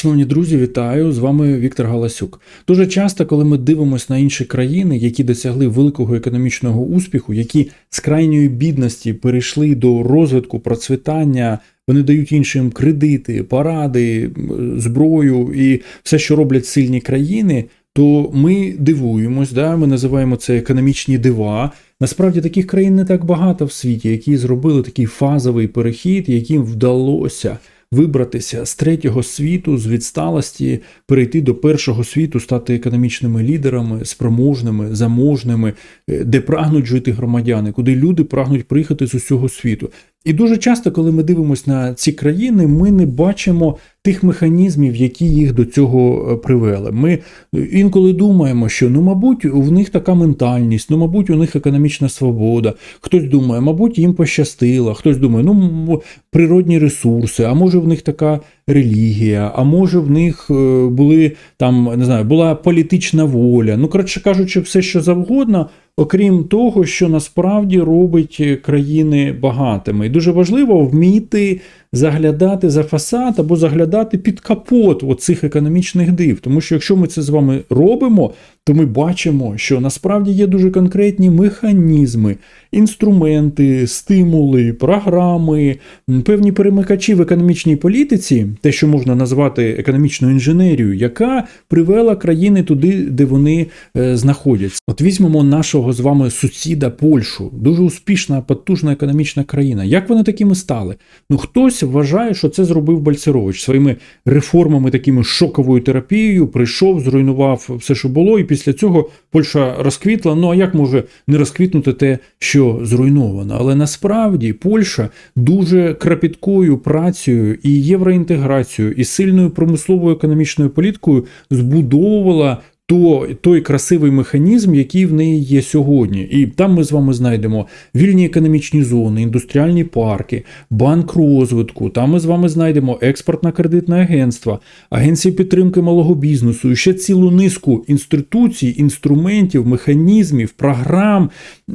Шановні друзі, вітаю! З вами Віктор Галасюк. Дуже часто, коли ми дивимося на інші країни, які досягли великого економічного успіху, які з крайньої бідності перейшли до розвитку, процвітання, вони дають іншим кредити, поради, зброю і все, що роблять сильні країни, то ми дивуємось, да? ми називаємо це економічні дива. Насправді таких країн не так багато в світі, які зробили такий фазовий перехід, яким вдалося вибратися з третього світу, з відсталості, перейти до першого світу, стати економічними лідерами, спроможними, заможними, е, де прагнуть жити громадяни, куди люди прагнуть приїхати з усього світу. І дуже часто, коли ми дивимося на ці країни, ми не бачимо тих механізмів, які їх до цього е, привели. Ми інколи думаємо, що ну, мабуть, в них така ментальність, ну, мабуть, у них економічна свобода. Хтось думає, мабуть, їм пощастило, хтось думає, ну природні ресурси, а може в них така релігія, а може в них е, були там не знаю, була політична воля. Ну, коротше кажучи, все що завгодно. Окрім того, що насправді робить країни багатими, і дуже важливо вміти заглядати за фасад або заглядати під капот оцих економічних див. Тому що якщо ми це з вами робимо, то ми бачимо, що насправді є дуже конкретні механізми, інструменти, стимули, програми, певні перемикачі в економічній політиці, те, що можна назвати економічною інженерією, яка привела країни туди, де вони е, знаходяться. От візьмемо нашого з вами сусіда Польщу, дуже успішна, потужна економічна країна. Як вони такими стали? Ну хтось вважає, що це зробив Бальцерович своїми реформами, такими шоковою терапією, прийшов, зруйнував все, що було, і після цього Польща розквітла. Ну а як може не розквітнути те, що зруйновано? Але насправді Польща дуже крапіткою працею і євроінтеграцією, і сильною промисловою економічною політикою збудовувала то, той красивий механізм, який в неї є сьогодні. І там ми з вами знайдемо вільні економічні зони, індустріальні парки, банк розвитку. Там ми з вами знайдемо експортно-кредитне агентство, агенції підтримки малого бізнесу, і ще цілу низку інституцій, інструментів, механізмів, програм,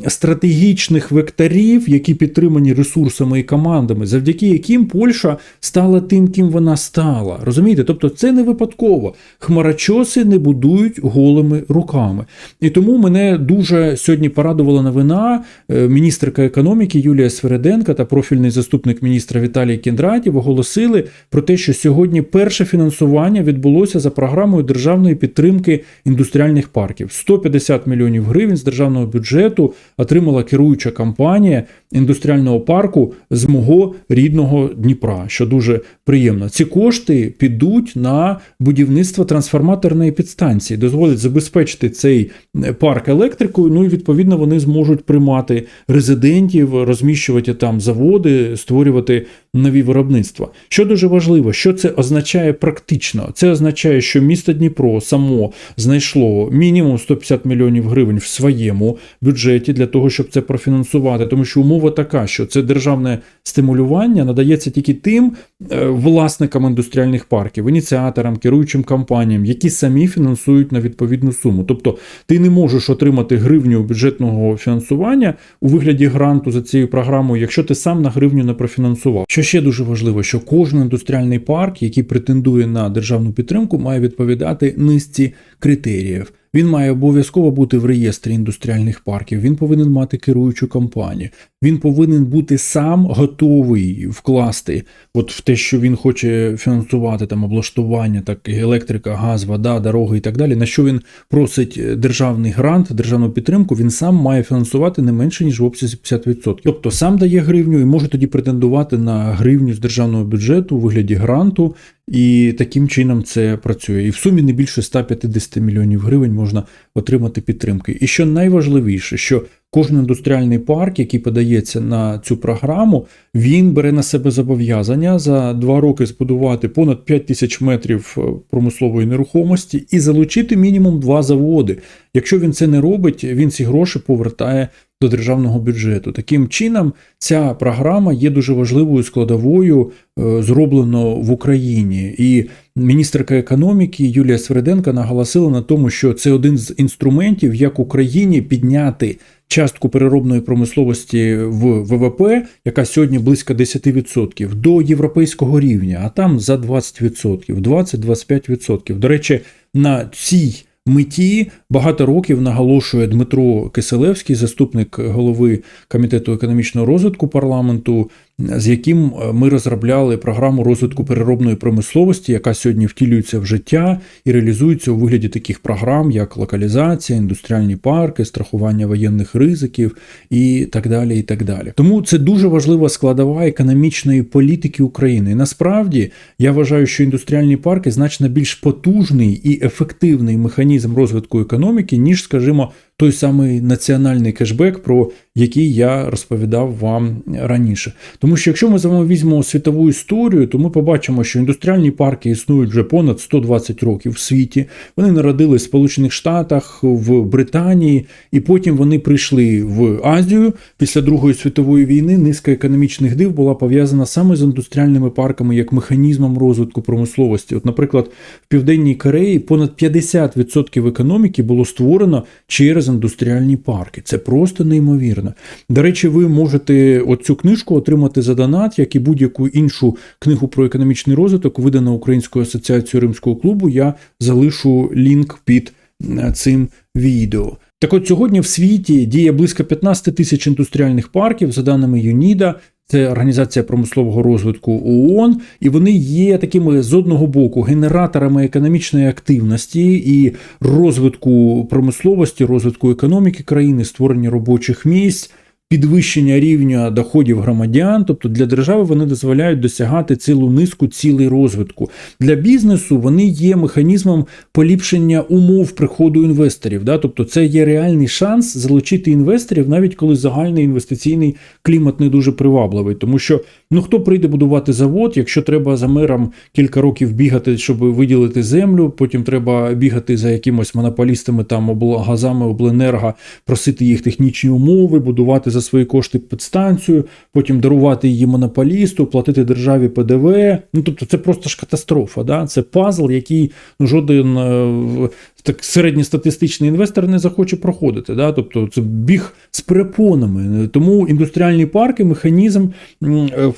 стратегічних векторів, які підтримані ресурсами і командами, завдяки яким Польща стала тим, ким вона стала. Розумієте? Тобто це не випадково. Хмарочоси не будують голими руками. І тому мене дуже сьогодні порадувала новина е, міністерка економіки Юлія Свереденка та профільний заступник міністра Віталій Кіндратів оголосили про те, що сьогодні перше фінансування відбулося за програмою державної підтримки індустріальних парків. 150 мільйонів гривень з державного бюджету отримала керуюча компанія індустріального парку з мого рідного Дніпра, що дуже приємно. Ці кошти підуть на будівництво трансформаторної підстанції, дозволять забезпечити цей парк електрикою. Ну і відповідно вони зможуть приймати резидентів, розміщувати там заводи, створювати нові виробництва. Що дуже важливо, що це означає практично? Це означає, що місто Дніпро само знайшло мінімум 150 мільйонів гривень в своєму бюджеті для того, щоб це профінансувати, тому що умова така, що це державне стимулювання надається тільки тим е, власникам індустріальних парків, ініціаторам, керуючим компаніям, які самі фінансують на відповідну суму. Тобто ти не можеш отримати гривню бюджетного фінансування у вигляді гранту за цією програмою, якщо ти сам на гривню не профінансував. Що ще дуже важливо, що кожен індустріальний парк, який претендує на державну підтримку, має відповідати низці критеріїв. Він має обов'язково бути в реєстрі індустріальних парків. Він повинен мати керуючу компанію. Він повинен бути сам готовий вкласти от в те, що він хоче фінансувати там облаштування, так електрика, газ, вода, дороги і так далі. На що він просить державний грант, державну підтримку, він сам має фінансувати не менше ніж в обсязі 50%. Тобто сам дає гривню і може тоді претендувати на гривню з державного бюджету у вигляді гранту. І таким чином це працює. І в сумі не більше 150 мільйонів гривень можна отримати підтримки. І що найважливіше, що кожен індустріальний парк, який подається на цю програму, він бере на себе зобов'язання за два роки збудувати понад 5 тисяч метрів е, промислової нерухомості і залучити мінімум два заводи. Якщо він це не робить, він ці гроші повертає до державного бюджету. Таким чином, ця програма є дуже важливою складовою, е, зроблено в Україні. І міністерка економіки Юлія Свереденка наголосила на тому, що це один з інструментів, як Україні підняти частку переробної промисловості в ВВП, яка сьогодні близько 10%, до європейського рівня, а там за 20%, 20-25%. До речі, на цій меті багато років наголошує Дмитро Киселевський, заступник голови комітету економічного розвитку парламенту, з яким ми розробляли програму розвитку переробної промисловості, яка сьогодні втілюється в життя і реалізується у вигляді таких програм, як локалізація, індустріальні парки, страхування воєнних ризиків і так далі. І так далі. Тому це дуже важлива складова економічної політики України. І насправді я вважаю, що індустріальні парки значно більш потужний і ефективний механізм розвитку економіки, ніж, скажімо, той самий національний кешбек, про який я розповідав вам раніше. Тому що якщо ми з вами візьмемо світову історію, то ми побачимо, що індустріальні парки існують вже понад 120 років в світі. Вони народились в Сполучених Штатах, в Британії, і потім вони прийшли в Азію після Другої світової війни. Низка економічних див була пов'язана саме з індустріальними парками як механізмом розвитку промисловості. От, наприклад, в Південній Кореї понад 50% економіки було створено через індустріальні парки. Це просто неймовірно. До речі, ви можете оцю книжку отримати за донат, як і будь-яку іншу книгу про економічний розвиток, видану Українською асоціацією Римського клубу. Я залишу лінк під е, цим відео. Так от сьогодні в світі діє близько 15 тисяч індустріальних парків, за даними ЮНІДА. Це організація промислового розвитку ООН, і вони є такими з одного боку генераторами економічної активності і розвитку промисловості, розвитку економіки країни, створення робочих місць. Підвищення рівня доходів громадян, тобто для держави вони дозволяють досягати цілу низку цілей розвитку. Для бізнесу вони є механізмом поліпшення умов приходу інвесторів. Да? Тобто це є реальний шанс залучити інвесторів, навіть коли загальний інвестиційний клімат не дуже привабливий. Тому що ну хто прийде будувати завод, якщо треба за мером кілька років бігати, щоб виділити землю, потім треба бігати за якимось монополістами, там облгазами, обленерго, просити їх технічні умови, будувати за свої кошти підстанцію, потім дарувати її монополісту, платити державі ПДВ. Ну тобто, це просто ж катастрофа. Да? Це пазл, який ну, жоден е, так середньостатистичний інвестор не захоче проходити. Да? Тобто це біг з перепонами. Тому індустріальні парки механізм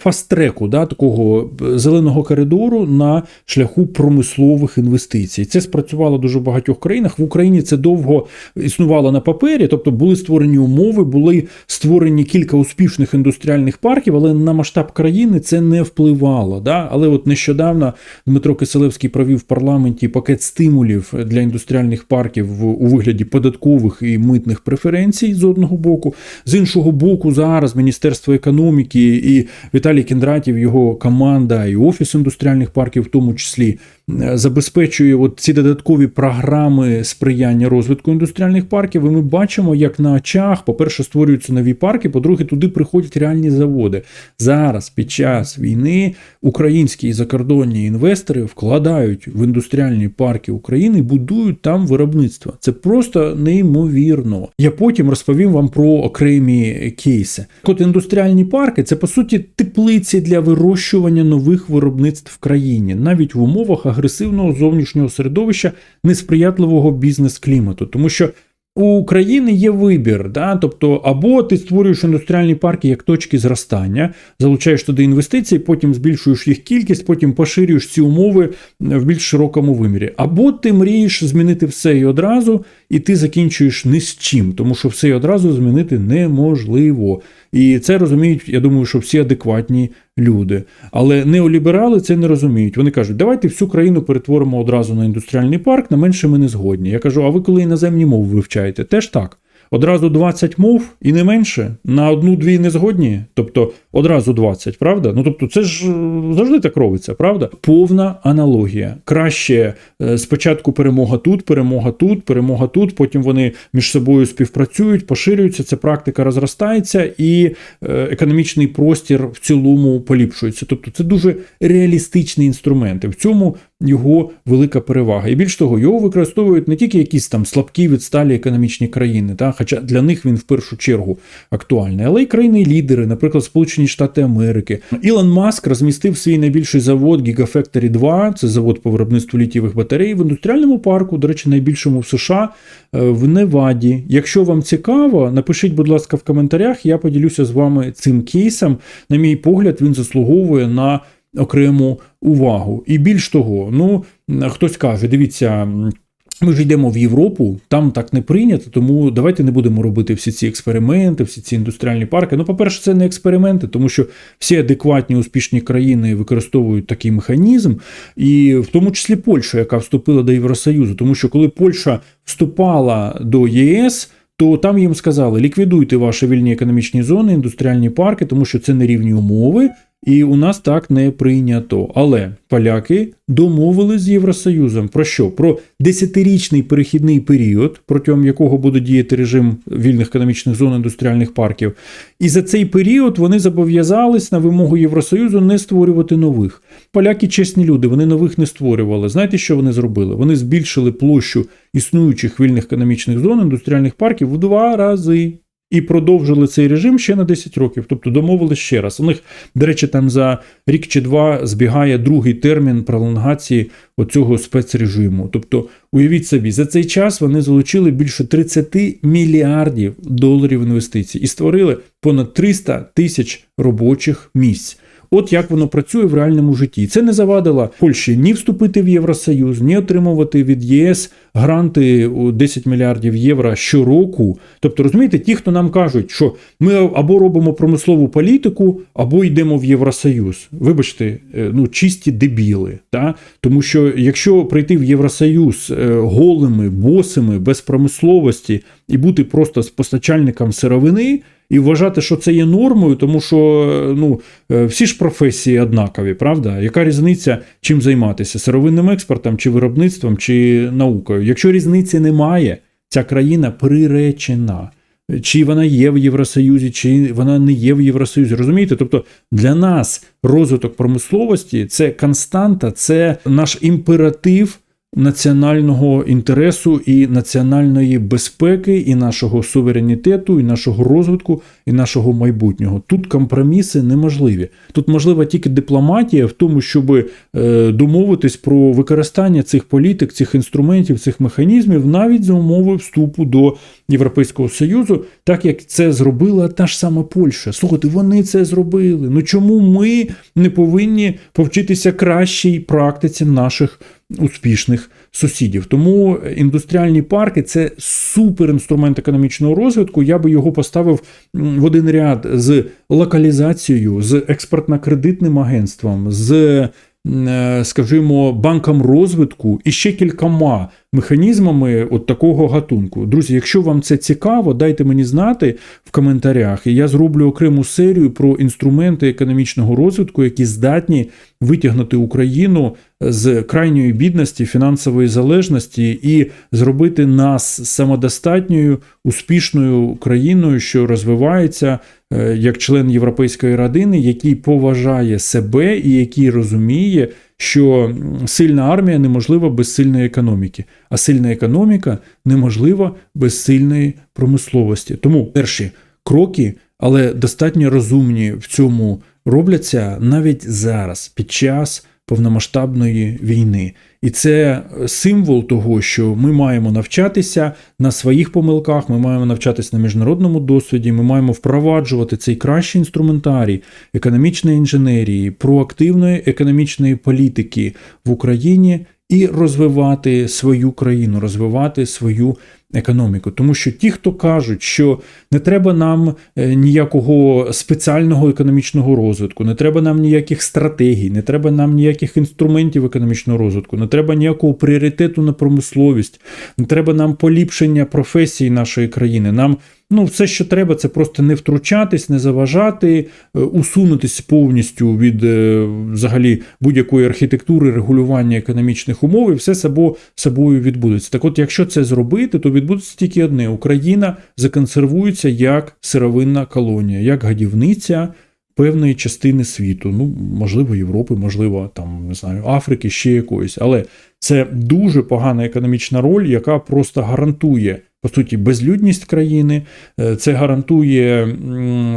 фаст-треку, да, такого зеленого коридору на шляху промислових інвестицій. Це спрацювало в дуже багатьох країнах. В Україні це довго існувало на папері, тобто були створені умови, були створені кілька успішних індустріальних парків, але на масштаб країни це не впливало. Да? Але от нещодавно Дмитро Киселевський провів в парламенті пакет стимулів для індустріальних індустріальних парків у вигляді податкових і митних преференцій з одного боку, з іншого боку, зараз Міністерство економіки і Віталій Кіндратів, його команда, і офіс індустріальних парків, в тому числі. Е, забезпечує от ці додаткові програми сприяння розвитку індустріальних парків. І ми бачимо, як на очах, по-перше, створюються нові парки, по-друге, туди приходять реальні заводи. Зараз, під час війни, українські і закордонні інвестори вкладають в індустріальні парки України будують там виробництва. Це просто неймовірно. Я потім розповім вам про окремі кейси. От індустріальні парки це по суті теплиці для вирощування нових виробництв в країні, навіть в умовах агресивного зовнішнього середовища несприятливого бізнес-клімату, тому що у України є вибір, да? тобто або ти створюєш індустріальні парки як точки зростання, залучаєш туди інвестиції, потім збільшуєш їх кількість, потім поширюєш ці умови в більш широкому вимірі. Або ти мрієш змінити все і одразу, і ти закінчуєш ні з чим, тому що все і одразу змінити неможливо. І це розуміють, я думаю, що всі адекватні люди. Але неоліберали це не розуміють. Вони кажуть, давайте всю країну перетворимо одразу на індустріальний парк, на менше ми не згодні. Я кажу, а ви коли іноземні мови вивчаєте? Теж так. Одразу 20 мов і не менше на одну-дві не згодні, тобто одразу 20, правда? Ну тобто, це ж завжди так робиться, правда? Повна аналогія. Краще е, спочатку перемога тут, перемога тут, перемога тут. Потім вони між собою співпрацюють, поширюються. Ця практика розростається, і е, економічний простір в цілому поліпшується. Тобто, це дуже реалістичні інструменти. В цьому його велика перевага. І більш того, його використовують не тільки якісь там слабкі відсталі економічні країни, та хоча для них він в першу чергу актуальний. Але й країни-лідери, наприклад, Сполучені Штати Америки. Ілон Маск розмістив свій найбільший завод Gigafactory 2, це завод по виробництву літієвих батарей в індустріальному парку, до речі, найбільшому в США е, в Неваді. Якщо вам цікаво, напишіть, будь ласка, в коментарях. Я поділюся з вами цим кейсом. На мій погляд, він заслуговує на окрему увагу. І більш того, ну хтось каже, дивіться. Ми ж йдемо в Європу, там так не прийнято, тому давайте не будемо робити всі ці експерименти, всі ці індустріальні парки. Ну, по-перше, це не експерименти, тому що всі адекватні успішні країни використовують такий механізм, і в тому числі Польща, яка вступила до Євросоюзу, тому що коли Польща вступала до ЄС. То там їм сказали: ліквідуйте ваші вільні економічні зони, індустріальні парки, тому що це нерівні умови, і у нас так не прийнято. Але поляки домовились з Євросоюзом про що? Про десятирічний перехідний період, протягом якого буде діяти режим вільних економічних зон індустріальних парків. І за цей період вони зобов'язались на вимогу Євросоюзу не створювати нових. Поляки чесні люди, вони нових не створювали. Знаєте, що вони зробили? Вони збільшили площу існуючих вільних економічних зон індустріальних парків в два рази. І продовжили цей режим ще на 10 років, тобто домовили ще раз. У них, до речі, там за рік чи два збігає другий термін пролонгації оцього спецрежиму. Тобто, уявіть собі, за цей час вони залучили більше 30 мільярдів доларів інвестицій і створили понад 300 тисяч робочих місць. От як воно працює в реальному житті. Це не завадило Польщі ні вступити в Євросоюз, ні отримувати від ЄС гранти у 10 мільярдів євро щороку. Тобто, розумієте, ті, хто нам кажуть, що ми або робимо промислову політику, або йдемо в Євросоюз. Вибачте, е, ну чисті дебіли. Та? Тому що якщо прийти в Євросоюз е, голими, босими, без промисловості і бути просто постачальником сировини. І вважати, що це є нормою, тому що ну всі ж професії однакові, правда? Яка різниця чим займатися? Сировинним експортом, чи виробництвом, чи наукою? Якщо різниці немає, ця країна приречена. Чи вона є в Євросоюзі, чи вона не є в Євросоюзі. Розумієте? Тобто для нас розвиток промисловості це константа, це наш імператив національного інтересу і національної безпеки, і нашого суверенітету, і нашого розвитку, і нашого майбутнього. Тут компроміси неможливі. Тут можлива тільки дипломатія в тому, щоб е, домовитись про використання цих політик, цих інструментів, цих механізмів навіть за умови вступу до Європейського Союзу, так як це зробила та ж сама Польща. Слухайте, вони це зробили. Ну чому ми не повинні повчитися кращій практиці наших успішних сусідів? Тому індустріальні парки це суперінструмент економічного розвитку. Я би його поставив в один ряд з локалізацією, з експортно-кредитним агентством, з Е, скажімо, банком розвитку і ще кількома механізмами от такого гатунку. Друзі, якщо вам це цікаво, дайте мені знати в коментарях, і я зроблю окрему серію про інструменти економічного розвитку, які здатні витягнути Україну з крайньої бідності, фінансової залежності і зробити нас самодостатньою успішною країною, що розвивається Е, як член Європейської родини, який поважає себе і який розуміє, що сильна армія неможлива без сильної економіки, а сильна економіка неможлива без сильної промисловості. Тому перші кроки, але достатньо розумні в цьому робляться навіть зараз, під час повномасштабної війни. І це символ того, що ми маємо навчатися на своїх помилках, ми маємо навчатися на міжнародному досвіді, ми маємо впроваджувати цей кращий інструментарій економічної інженерії, проактивної економічної політики в Україні і розвивати свою країну, розвивати свою економіку. Тому що ті, хто кажуть, що не треба нам е, ніякого спеціального економічного розвитку, не треба нам ніяких стратегій, не треба нам ніяких інструментів економічного розвитку, не треба ніякого пріоритету на промисловість, не треба нам поліпшення професії нашої країни. Нам Ну, все, що треба, це просто не втручатись, не заважати, е, усунутися повністю від е, взагалі будь-якої архітектури регулювання економічних умов, і все собою відбудеться. Так, от, якщо це зробити, то відбудеться тільки одне: Україна законсервується як сировинна колонія, як гадівниця. Певної частини світу, ну можливо, Європи, можливо, там не знаю, Африки, ще якоїсь, але це дуже погана економічна роль, яка просто гарантує по суті безлюдність країни, е, це гарантує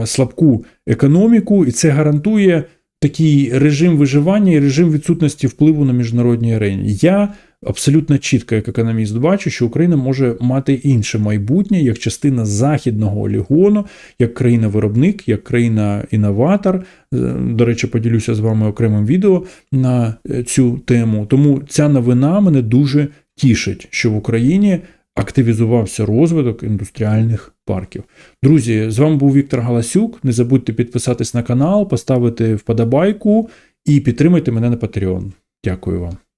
слабку економіку, і це гарантує такий режим виживання і режим відсутності впливу на міжнародній арені. Я абсолютно чітко, як економіст, бачу, що Україна може мати інше майбутнє як частина західного олігону, як країна-виробник, як країна-інноватор. Е, До речі, поділюся з вами окремим відео на е, цю тему. Тому ця новина мене дуже тішить, що в Україні активізувався розвиток індустріальних парків. Друзі, з вами був Віктор Галасюк. Не забудьте підписатись на канал, поставити вподобайку і підтримайте мене на Patreon. Дякую вам.